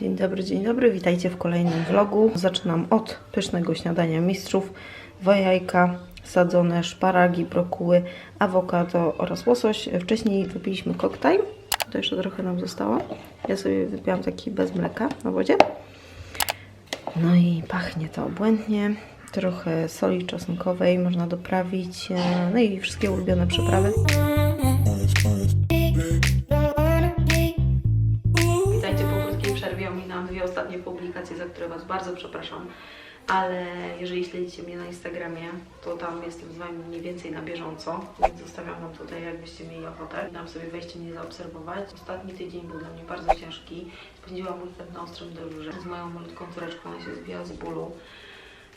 Dzień dobry, dzień dobry, witajcie w kolejnym vlogu. Zaczynam od pysznego śniadania mistrzów. Dwa jajka, sadzone szparagi, brokuły, awokado oraz łosoś. Wcześniej wypiliśmy koktajl, to jeszcze trochę nam zostało. Ja sobie wypiłam taki bez mleka na wodzie. No i pachnie to obłędnie. Trochę soli czosnkowej można doprawić. No i wszystkie ulubione przyprawy. Które Was bardzo przepraszam. Ale jeżeli śledzicie mnie na Instagramie, to tam jestem z Wami mniej więcej na bieżąco, więc zostawiam Wam tutaj, jakbyście mieli ochotę. Dam sobie wejście mnie zaobserwować. Ostatni tydzień był dla mnie bardzo ciężki. Spędziłam weekend na ostrym dyżurze z moją malutką córeczką, ona się zbija z bólu.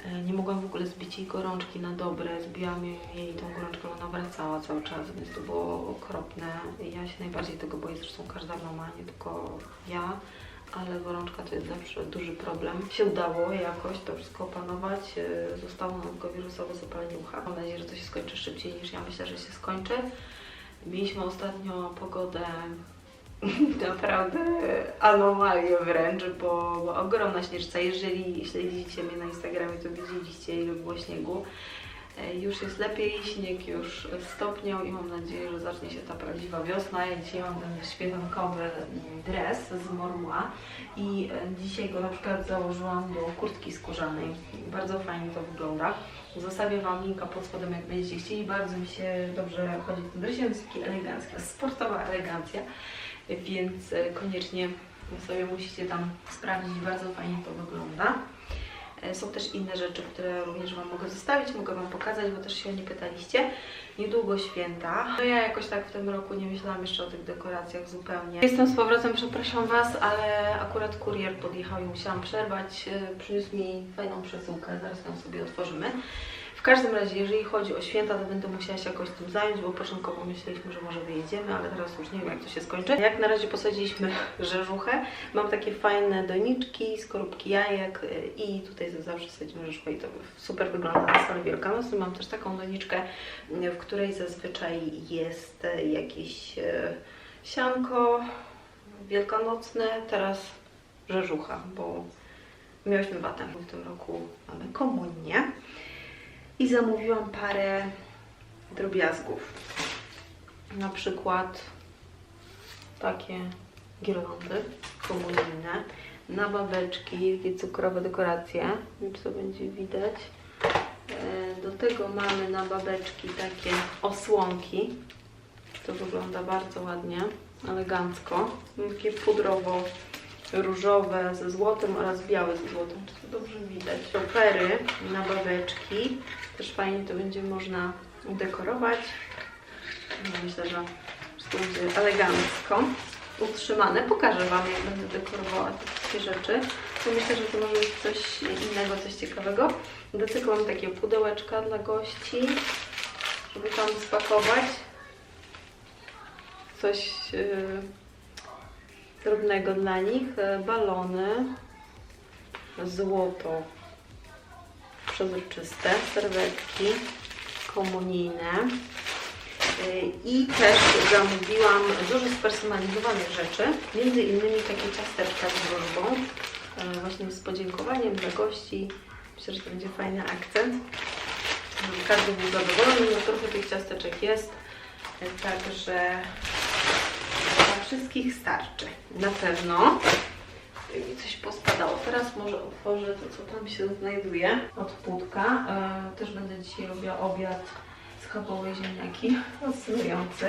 E, Nie mogłam w ogóle zbić jej gorączki na dobre, zbiłam jej tą gorączkę, ona wracała cały czas, więc to było okropne. Ja się najbardziej tego boję, zresztą każda mama, nie tylko ja, ale gorączka to jest zawsze duży problem. Się udało jakoś to wszystko opanować, e, zostało nam tylko wirusowe zapalenie ucha. Mam nadzieję, że to się skończy szybciej niż ja myślę, że się skończy. Mieliśmy ostatnio pogodę naprawdę anomalię wręcz, bo była ogromna śnieżca. Jeżeli śledzicie mnie na Instagramie, to widzieliście ile było śniegu. E, Już jest lepiej, śnieg już stopniał i mam nadzieję, że zacznie się ta prawdziwa wiosna. Ja dzisiaj mam ten śpiewankowy mm, dres z Mormła i e, dzisiaj go na przykład założyłam do kurtki skórzanej. Bardzo fajnie to wygląda. Zostawię Wam linka pod spodem, jak będziecie chcieli. Bardzo mi się dobrze chodzi w tym dresie, jest taki elegancki, sportowa elegancja więc e, koniecznie sobie musicie tam sprawdzić, bardzo fajnie to wygląda. E, Są też inne rzeczy, które również Wam mogę zostawić, mogę Wam pokazać, bo też się o nie pytaliście. Niedługo święta. No ja jakoś tak w tym roku nie myślałam jeszcze o tych dekoracjach zupełnie. Jestem z powrotem, przepraszam Was, ale akurat kurier podjechał i musiałam przerwać. E, Przyniósł mi fajną przesyłkę, zaraz ją sobie otworzymy. W każdym razie, jeżeli chodzi o święta, to będę musiała się jakoś tym zająć, bo początkowo myśleliśmy, że może wyjedziemy, ale teraz już nie wiem, jak to się skończy. Jak na razie posadziliśmy rzeżuchę. Mam takie fajne doniczki, skorupki jajek y, i tutaj zawsze sadzimy rzeżuchę i to super wygląda na stole wielkanocnym. Mam też taką doniczkę, w której zazwyczaj jest y, jakieś y, sianko wielkanocne, teraz rzeżucha, bo miałyśmy watę. W tym roku mamy komunię i zamówiłam parę drobiazgów. Na przykład takie girlandy komunijne, na babeczki, takie cukrowe dekoracje, nie wiem czy to będzie widać. E, Do tego mamy na babeczki takie osłonki. To wygląda bardzo ładnie, elegancko. Takie pudrowo różowe ze złotem oraz białe ze złotem. Czy to dobrze widać? Opery na babeczki. Też fajnie to będzie można udekorować. Myślę, że wszystko będzie elegancko utrzymane. Pokażę Wam, jak będę dekorowała te wszystkie rzeczy. Bo myślę, że to może być coś innego, coś ciekawego. Do tego mam takie pudełeczka dla gości, żeby tam spakować coś yy, drobnego dla nich. E, Balony, złoto przezroczyste, serwetki komunijne. E, I też zamówiłam dużo spersonalizowanych rzeczy, między innymi takie ciasteczka z wróżbą, e, właśnie z podziękowaniem dla gości. Myślę, że to będzie fajny akcent, każdy był zadowolony, no trochę tych ciasteczek jest, także wszystkich starczy. Na pewno. Mi coś pospadało. Teraz może otworzę to, co tam się znajduje od płutka. E, też będę dzisiaj robiła obiad schabowe ziemniaki. Fascynujący.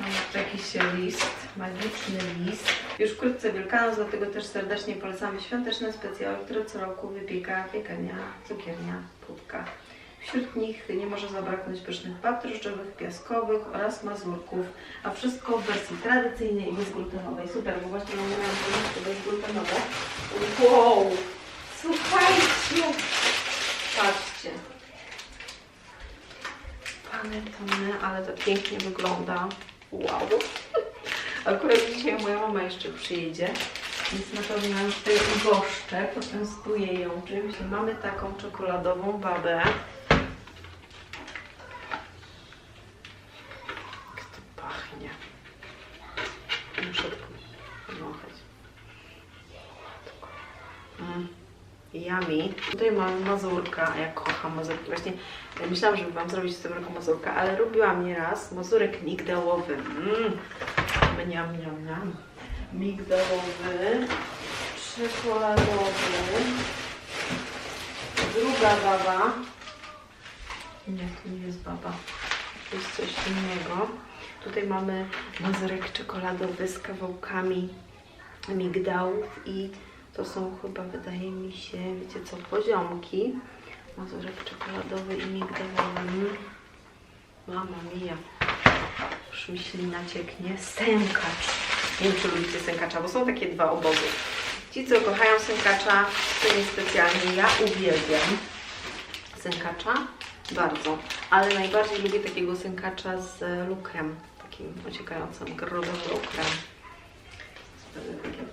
Mam jakiś list, magiczny list. Już wkrótce Wielkanoc, dlatego też serdecznie polecamy świąteczne specjały, które co roku wypieka piekarnia, cukiernia, płutka. Wśród nich nie może zabraknąć pysznych pap drożdżowych, piaskowych oraz mazurków, a wszystko w wersji tradycyjnej i bezglutenowej. Super, bo właśnie miałam produkty bezglutenowe. Wow! Słuchajcie! Patrzcie. Panettone, ale to pięknie wygląda. Wow! Akurat dzisiaj moja mama jeszcze przyjedzie, więc na pewno już tej ugoszczę, poczęstuję ją czymś. Mamy taką czekoladową babę. Jak to pachnie. Muszę powąchać. Yummy. Tutaj mamy mazurka, ja kocham mazurki. Właśnie e, myślałam, żeby Wam zrobić w tym roku mazurka, ale robiłam nieraz mazurek migdałowy. Mmm, mniam, mniam, mniam. Migdałowy, czekoladowy. Druga baba. Nie, to nie jest baba. To jest coś innego. Tutaj mamy mazurek czekoladowy z kawałkami migdałów i to są chyba, wydaje mi się, wiecie co, poziomki. Mazurek czekoladowy i migdałowy. Mama mia. Już mi ślina cieknie. Sękacz. Nie wiem, czy lubicie sękacza, bo są takie dwa obozy. Ci, co kochają sękacza, to nie specjalnie. Ja uwielbiam sękacza. Bardzo. Ale najbardziej lubię takiego sękacza z lukrem. Takim ociekającym, grubym lukrem.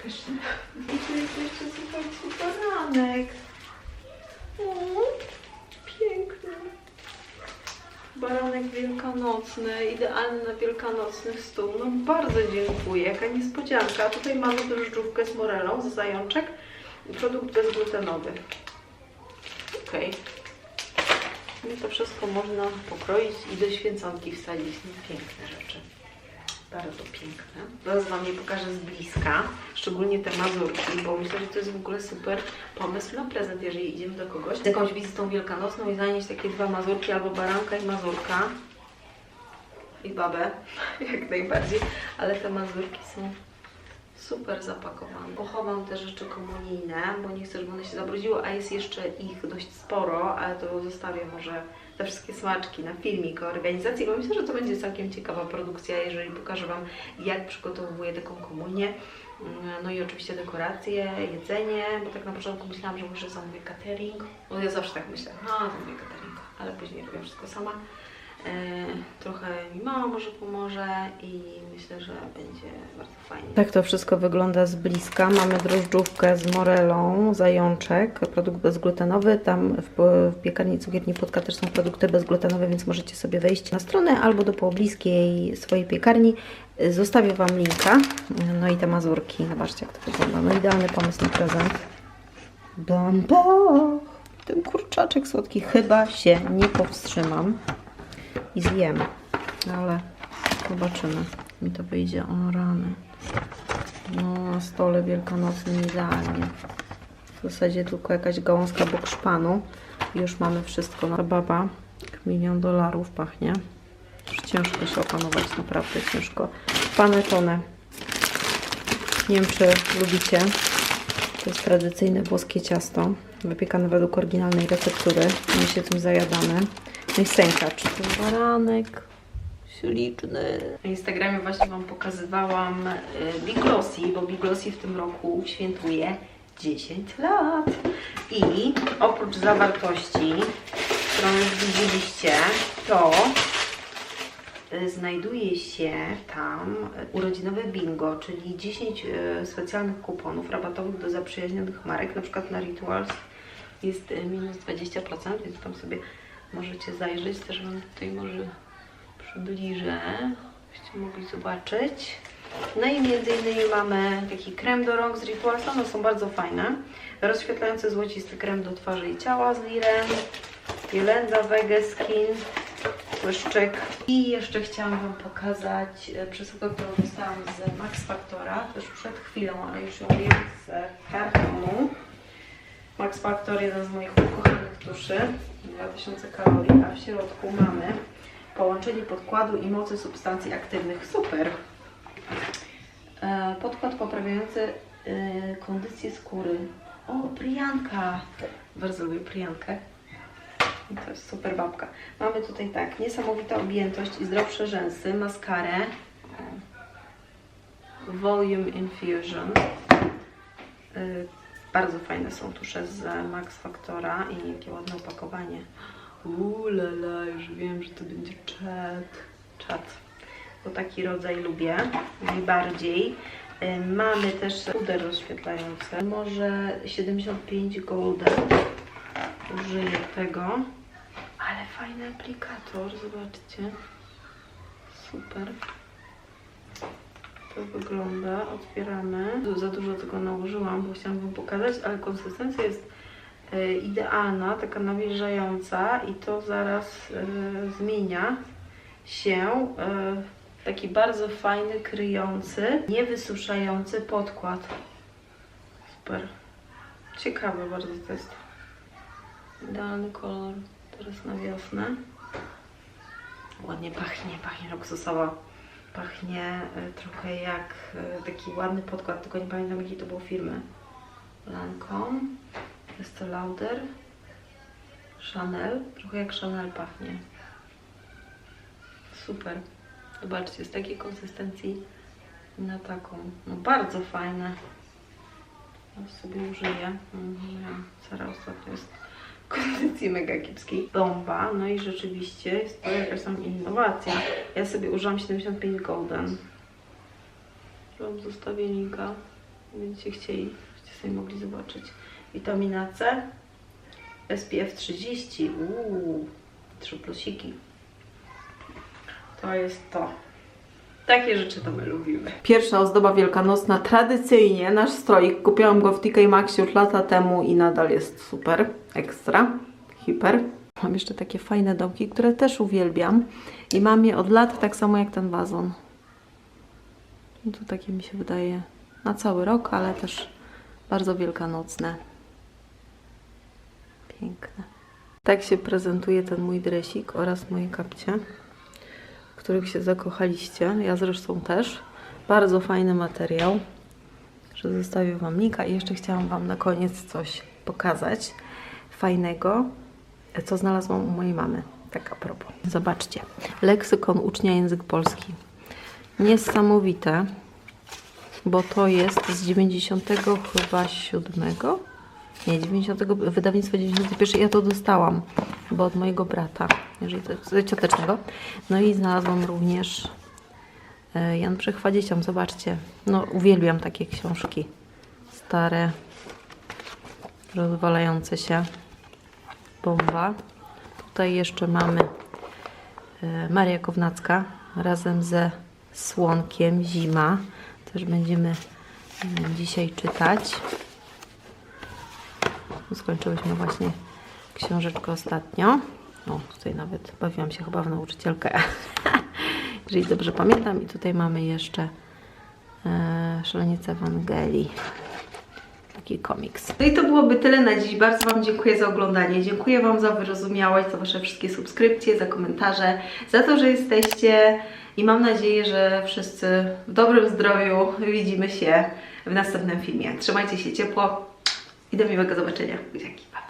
Pyszne. I jest jeszcze, słuchajcie, baranek. O, piękny. Baranek wielkanocny, idealny na wielkanocny stół. No bardzo dziękuję, jaka niespodzianka. Tutaj mamy drożdżówkę z morelą, z zajączek produkt bezglutenowy. Okej. I to wszystko można pokroić i do święconki wsadzić. No, piękne rzeczy. Bardzo piękne. Teraz Wam je pokażę z bliska, szczególnie te mazurki, bo myślę, że to jest w ogóle super pomysł na prezent, jeżeli idziemy do kogoś z jakąś wizytą wielkanocną i zanieść takie dwa mazurki, albo baranka i mazurka. I babę, jak najbardziej, ale te mazurki są super zapakowane. Pochowam te rzeczy komunijne, bo nie chcę, żeby one się zabrudziły, a jest jeszcze ich dość sporo, ale to zostawię może te wszystkie smaczki na filmik o organizacji, bo myślę, że to będzie całkiem ciekawa produkcja, jeżeli pokażę Wam, jak przygotowuję taką komunię. Mm, No i oczywiście dekoracje, jedzenie, bo tak na początku myślałam, że może zamówię catering. No ja zawsze tak myślę, a zamówię catering, ale później robię wszystko sama. E, trochę mi mama może pomoże i myślę, że będzie bardzo fajnie. Tak to wszystko wygląda z bliska. Mamy drożdżówkę z morelą, zajączek, produkt bezglutenowy. Tam w, w piekarni cukierni Płotka też są produkty bezglutenowe, więc możecie sobie wejść na stronę albo do pobliskiej swojej piekarni. Zostawię Wam linka. No i te mazurki. Zobaczcie, jak to wygląda. No idealny pomysł na prezent. Bamba! Ten kurczaczek słodki. Chyba się nie powstrzymam i zjem. Ale zobaczymy. Mi to wyjdzie. O rany. No, na stole wielkanocnym idealnie. W zasadzie tylko jakaś gałązka bokszpanu. Już mamy wszystko. No, baba jak milion dolarów pachnie. Ciężko się opanować, naprawdę ciężko. Panettone. Nie wiem, czy lubicie. To jest tradycyjne włoskie ciasto, wypiekane według oryginalnej receptury. My się tym zajadamy. I sękacz. Ten baranek śliczny. Na Instagramie właśnie Wam pokazywałam y, Biglossy, bo Biglossy w tym roku świętuje 10 lat. I oprócz zawartości, którą już widzieliście, to y, znajduje się tam urodzinowe bingo, czyli 10 y, specjalnych kuponów rabatowych do zaprzyjaźnionych marek, na przykład na Rituals jest minus 20%, więc tam sobie możecie zajrzeć. Też Wam tutaj może przybliżę, byście mogli zobaczyć. No i między innymi mamy taki krem do rąk z Ritualsa, one są bardzo fajne. Rozświetlający złocisty krem do twarzy i ciała z Liren. Jelenda Wege Skin, błyszczyk. I jeszcze chciałam Wam pokazać e, przesyłkę, którą dostałam z Max Factora, też przed chwilą, ale już ją wiem z kartonu. Max Factor, jeden z moich ukochanych tuszy, 2000 kalorii, a w środku mamy połączenie podkładu i mocy substancji aktywnych. Super! E, Podkład poprawiający e, kondycję skóry. O, Priyanka! Bardzo lubię Priyankę. I To jest super babka. Mamy tutaj tak, niesamowita objętość i zdrowsze rzęsy, maskarę. Volume Infusion. Bardzo fajne są tusze z Max Factora i jakie ładne opakowanie. Uuu, lala, już wiem, że to będzie czat. Czat. Bo taki rodzaj lubię najbardziej. Y, Mamy też puder rozświetlający. Może 75 golden. Użyję tego. Ale fajny aplikator, zobaczcie. Super. To wygląda. Otwieramy. Za dużo tego nałożyłam, bo chciałam Wam pokazać, ale konsystencja jest e, idealna, taka nawilżająca i to zaraz e, zmienia się w taki bardzo fajny, kryjący, niewysuszający podkład. Super. Ciekawe bardzo to jest. Idealny kolor teraz na wiosnę. Ładnie pachnie, pachnie luksusowo. Pachnie e, trochę jak e, taki ładny podkład, tylko nie pamiętam jakiej to było firmy. Lancome, jest to Lauder, Chanel, trochę jak Chanel pachnie. Super. Zobaczcie, z takiej konsystencji na taką. No bardzo fajne. Ja sobie użyję. Mhm, Sara ostatnio jest kondycji mega kiepskiej. Bomba. No i rzeczywiście jest to jakaś tam innowacja. Ja sobie użyłam 75 Golden. Wam zostawię linka, będziecie chcieli, żebyście sobie mogli zobaczyć. Witamina C, SPF 30, uuu, trzy plusiki. To jest to. Takie rzeczy to my lubimy. Pierwsza ozdoba wielkanocna, tradycyjnie nasz stroik. Kupiłam go w TK Maxx już lata temu i nadal jest super, ekstra, hiper. Mam jeszcze takie fajne domki, które też uwielbiam i mam je od lat, tak samo jak ten wazon. No to takie mi się wydaje na cały rok, ale też bardzo wielkanocne. Piękne. Tak się prezentuje ten mój dresik oraz moje kapcie których się zakochaliście. Ja zresztą też. Bardzo fajny materiał, że zostawię Wam linka i jeszcze chciałam Wam na koniec coś pokazać fajnego, co znalazłam u mojej mamy. Tak a propos. Zobaczcie. Leksykon ucznia język polski. Niesamowite, bo to jest z 90 chyba 7. Nie, 90, wydawnictwo 91. Ja to dostałam, bo od mojego brata, jeżeli to ciotecznego. No i znalazłam również e, Jan Brzechwa. Zobaczcie, no uwielbiam takie książki. Stare, rozwalające się. Bomba. Tutaj jeszcze mamy e, Maria Kownacka razem ze Słonkiem Zima. Też będziemy e, dzisiaj czytać. Skończyłyśmy właśnie książeczkę ostatnio. O, tutaj nawet bawiłam się chyba w nauczycielkę, jeżeli dobrze pamiętam. I tutaj mamy jeszcze e, Szalenice Ewangelii. Taki komiks. No i to byłoby tyle na dziś. Bardzo Wam dziękuję za oglądanie. Dziękuję Wam za wyrozumiałość, za Wasze wszystkie subskrypcje, za komentarze, za to, że jesteście i mam nadzieję, że wszyscy w dobrym zdrowiu widzimy się w następnym filmie. Trzymajcie się ciepło i do miłego zobaczenia. Pa, pa.